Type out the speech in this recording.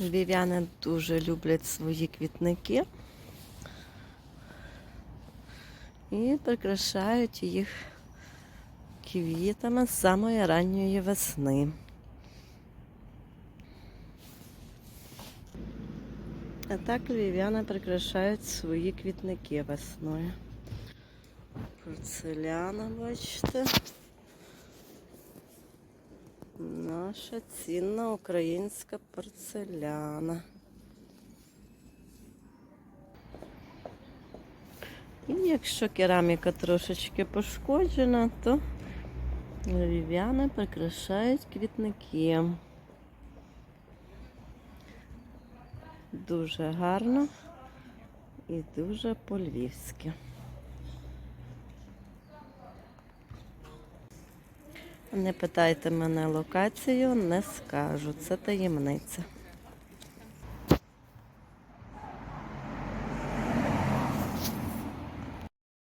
Львів'яни дуже люблять свої квітники і прикрашають їх квітами з самої ранньої весни. А так львів'яни прикрашають свої квітники весною. Порцеляна, бачите. Наша цінна українська порцеляна. І якщо кераміка трошечки пошкоджена, то львів'яни прикрашають квітники. Дуже гарно і дуже по-львівськи. Не питайте мене локацію, не скажу. Це таємниця.